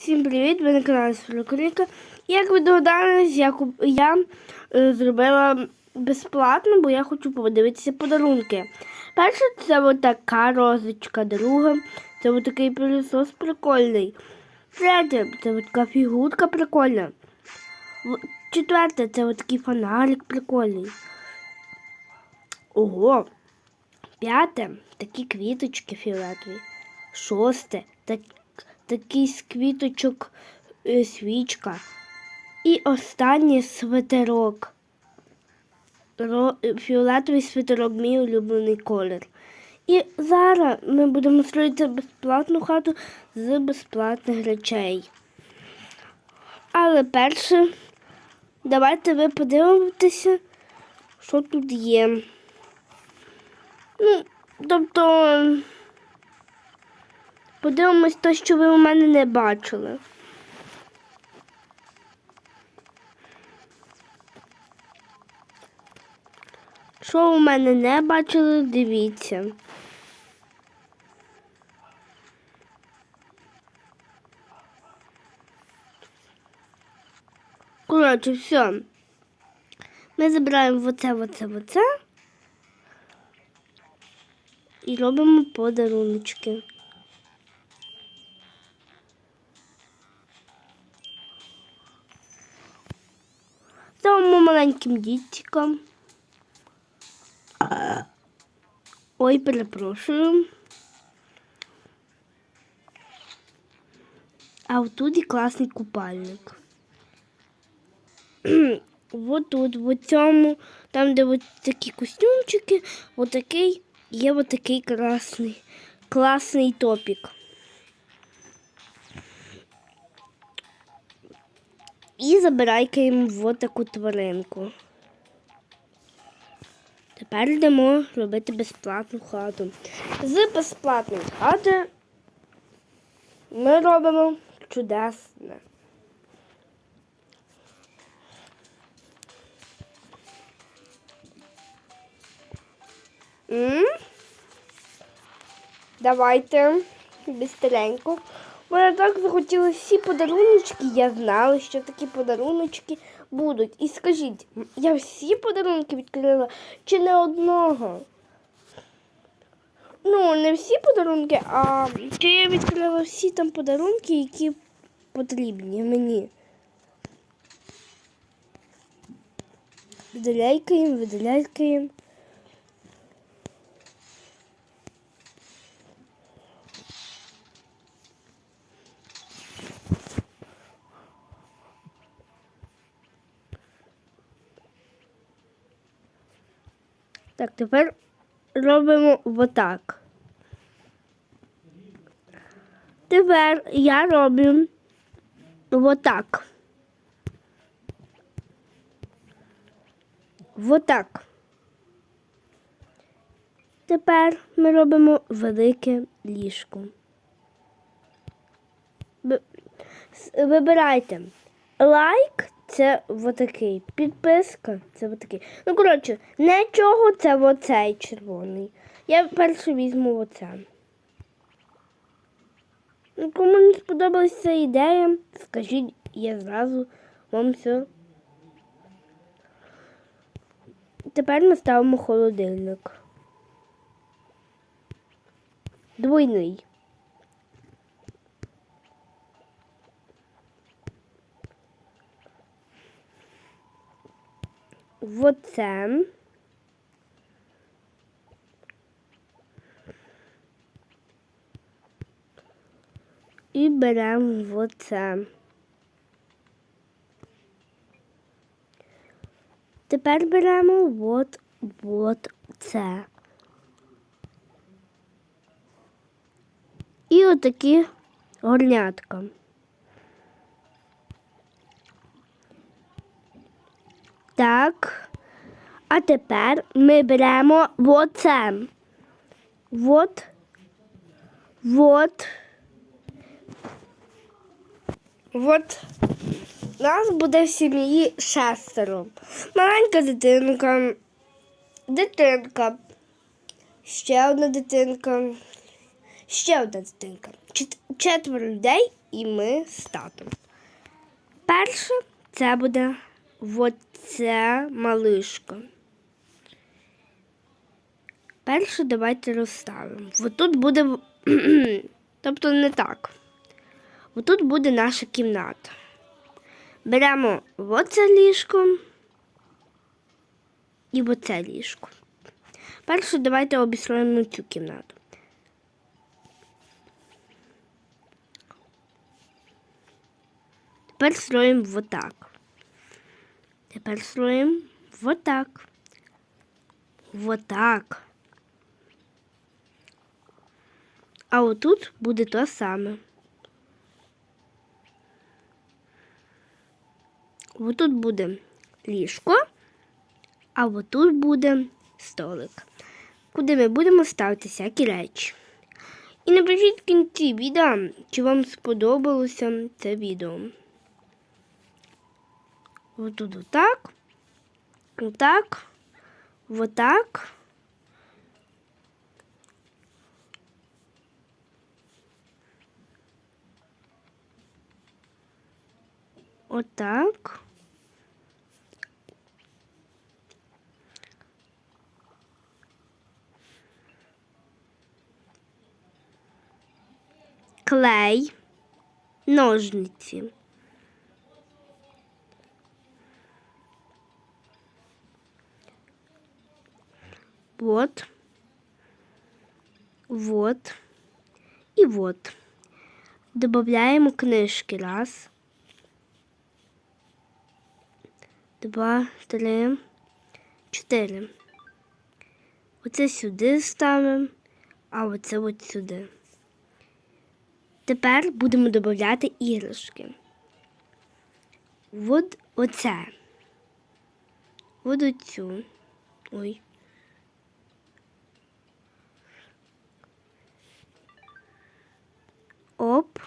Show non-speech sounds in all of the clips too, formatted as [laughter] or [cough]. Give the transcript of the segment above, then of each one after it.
Всім привіт! Ви на каналі Сферокрика. Як ви догадались, я, я е, зробила безплатно, бо я хочу подивитися подарунки. Перша це от така розочка, друга це такий пилісос прикольний. Третя це така фігурка прикольна. Четверте це такий фонарик прикольний. Ого. П'яте такі квіточки фіолетові. Шосте так, такий з квіточок е, свічка. І останнє свитерок. Фіолетовий свитерок, мій улюблений колір. І зараз ми будемо строїти безплатну хату з безплатних речей. Але перше, давайте ви подивитеся, що тут є. Ну, тобто, подивимось те, що ви у мене не бачили. Що у мене не бачили, дивіться. Коротше, все. Ми забираємо оце, оце, оце. І робимо подаруночки. Маленьким дітчикам. Ой, перепрошую. А отут і класний купальник. [clears throat] Вот тут, в цьому, там, де от такі костюмчики, отакий, є отакий класний, класний топік. І забирайкаємо в таку тваринку. Тепер йдемо робити безплатну хату. З безплатної хати ми робимо чудесне. М? Давайте бистренько. Мене так захотіли всі подаруночки. Я знала, що такі подаруночки будуть. І скажіть, я всі подарунки відкрила чи не одного? Ну, не всі подарунки, а чи я відкрила всі там подарунки, які потрібні мені. Видаляйкаємо, видаляйкаємо. Так, тепер робимо отак. Тепер я роблю отак. Отак. Тепер ми робимо велике ліжко. Вибирайте. Лайк це отакий. Підписка це отакий. Ну, коротше, нічого це оцей червоний. Я перше візьму оце. Ну, кому не сподобалася ця ідея, скажіть, я зразу вам все. Тепер ми ставимо холодильник. Двойний. в оце. І беремо в оце. Тепер беремо от, от це. І отакі горнятка. Так. А тепер ми беремо оце. Вот. Вот. Вот. Нас буде в сім'ї шестеро. Маленька дитинка, дитинка, ще одна дитинка, ще одна дитинка. Четверо людей і ми з татом. Перше це буде оце малишка. Перше давайте розставимо. Отут буде. [clears throat] тобто не так. Отут буде наша кімната. Беремо оце ліжко і оце ліжко. Перше давайте обістроїмо цю кімнату. Тепер строїмо вот так. Тепер строїмо вот так. Вот так. А отут буде то саме. Отут буде ліжко, а отут буде столик, куди ми будемо ставити всякі речі. І напишіть в кінці відео, чи вам сподобалося це відео. Отут отак, отак, отак. Отак. Клей, ножниці. Вот. Вот. І вот. Добавляємо книжки. Раз. Два, три, чотири. Оце сюди ставимо, а оце от сюди. Тепер будемо додати іграшки. От оце. От оцю. Ой. Оп.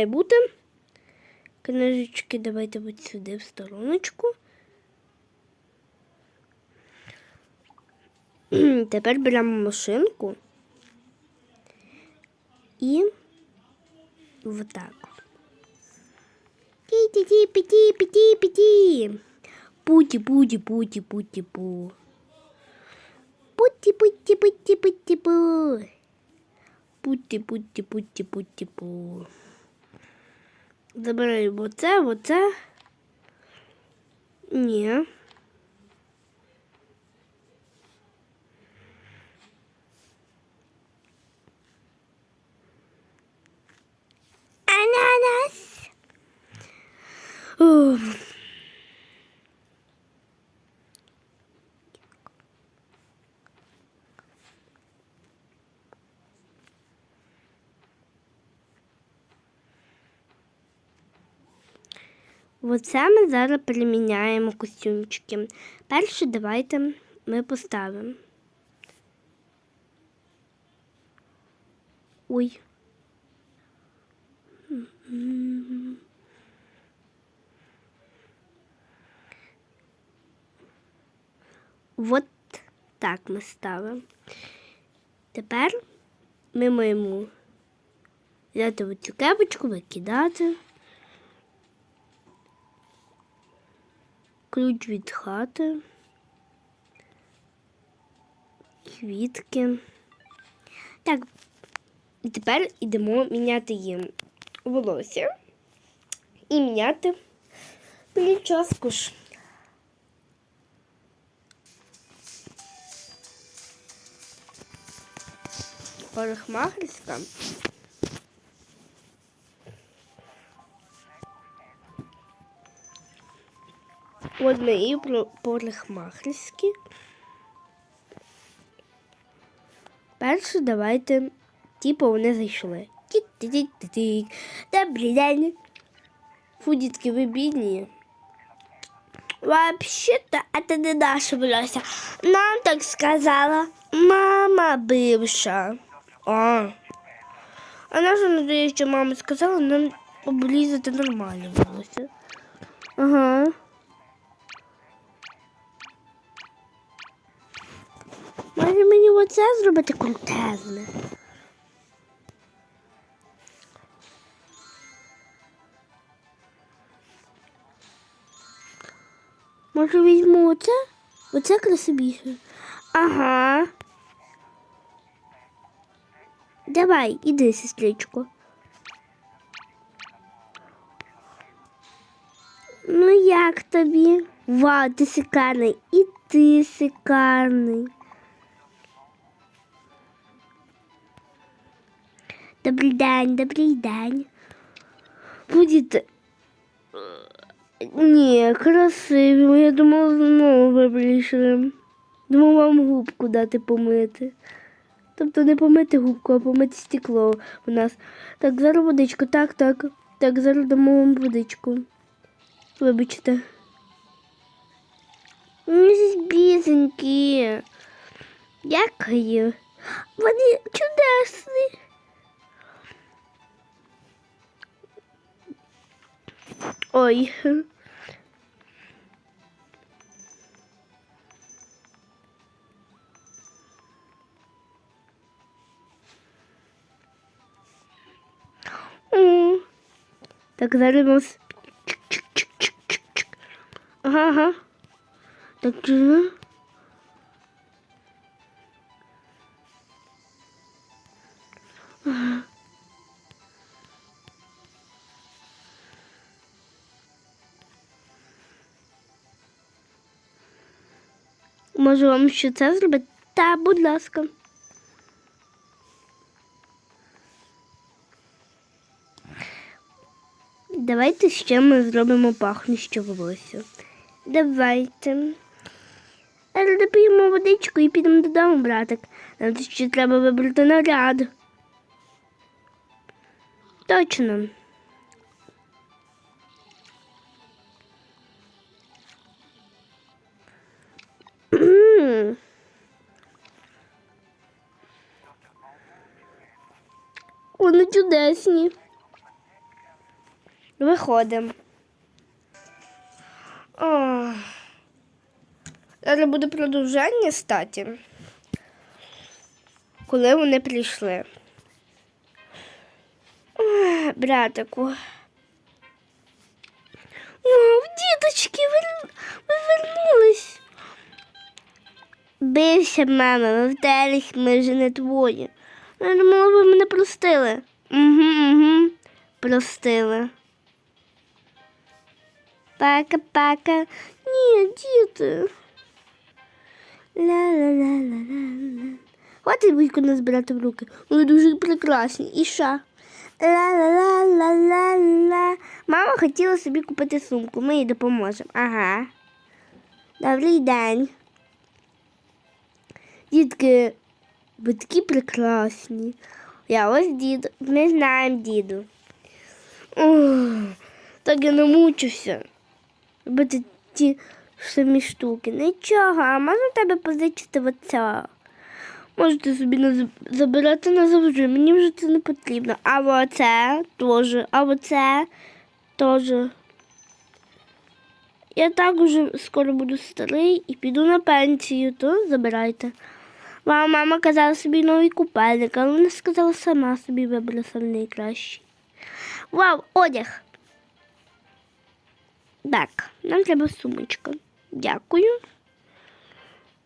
Має бути. Книжечки давайте от сюди в стороночку. Тепер беремо машинку і вот так. Піті-ті-піті-піті-піті. Путі-путі-путі-путі-пу. Путі-путі-путі-путі-пу. Путі-путі-путі-путі-пу. Забираємо оце, оце. Ні. Ананас. Ух. Оце ми зараз переміняємо костюмчики. Перше давайте ми поставимо. Ой. От так ми ставимо. Тепер ми маємо взяти оцю кепочку, викидати. Ключ від хати. Квітки. Так, і тепер йдемо міняти їм волосся і міняти прическу ж. Парикмахерська. От мої про- парикмахерські. Перше давайте, типу, вони зайшли. Тік-тік-тік-тік. Добрий день. Фу, дітки, ви бідні. Вообще-то это не наше волосся. Нам так сказала мама бивша. А. А наша надію, що мама сказала, нам обрізати нормально волосся. Ага. Може мені оце зробити крутезне? Може візьму оце? Оце красивіше. Ага. Давай, іди, сестричко. Ну як тобі? Вау, ти шикарний. І ти шикарний. Добрий день, добрий день. Будете. Ні, красиво. Я думала, знову ви. Думала вам губку дати помити. Тобто не помити губку, а помити стекло у нас. Так, зараз водичку, так, так. Так, зараз дамо вам водичку. Вибачте. Місяць бізенькі. Дякую. Вони чудесні. Ой. М. Так, зараз у нас. Чик-чик-чик-чик-чик. Ага, Може вам ще це зробити? Та, будь ласка. Давайте ще ми зробимо пахнуще волосся. Давайте. Але доп'ємо водичку і підемо додому, братик. Нам ще треба вибрати наряд. Точно. М. Вони чудесні. Виходимо. Зараз буде продовження статі. Коли вони прийшли. Братику. О, діточки, ви, ви вернулись. Бився, мама, ми вдались, ми вже не твої. Я думала, ви мене простили. Угу, угу. Простили. Пока-пока. Ні, діти. Ла-ла-ла-ла-ла-ла. От і будь нас брати в руки. Вони дуже прекрасні. І ша. Ла-ла-ла-ла-ла-ла. Мама хотіла собі купити сумку. Ми їй допоможемо. Ага. Добрий день. Дітки, ви такі прекрасні. Я ось дід. Ми знаємо діду. Ох, так я намучився. Робити ті самі штуки. Нічого, а можна тебе позичити оце? Можете собі наз... забирати назавжди, мені вже це не потрібно. А оце теж, а оце теж. Я так уже скоро буду старий і піду на пенсію, то забирайте. Мама, мама казала собі новий купальник, але вона сказала сама собі вибрала сам найкращий. Вау, одяг. Так, нам треба сумочка. Дякую.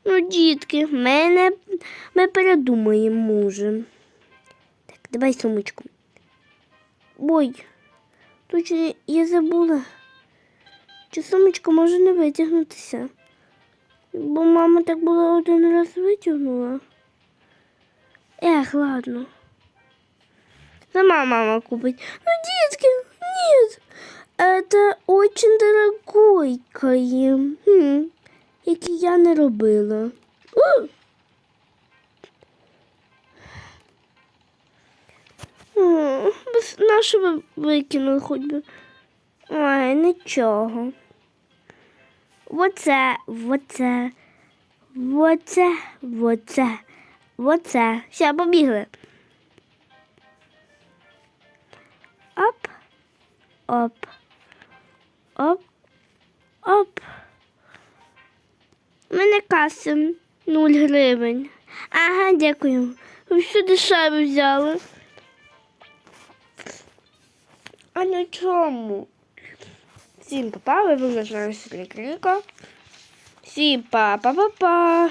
Ну, дітки, ми, ми передумаємо, може. Так, давай сумочку. Ой, точно я забула. Чи сумочка може не витягнутися? Бо мама так була один раз витягнула. Ех, ладно. Сама мама купить. Ну, детки, нет. Это очень дорогойкое. Хм, які я не робила. У! О, нашого викинули хоч би. Ой, нічого. Оце, оце, оце, оце, оце. Все, побігли. Оп. Оп. Оп. Оп. У мене каса 0 гривень. Ага, дякую. Ви все дешеве взяли. А на чому? Всім папа, ви виглядаєте Кріко. Всім па-па-па-па.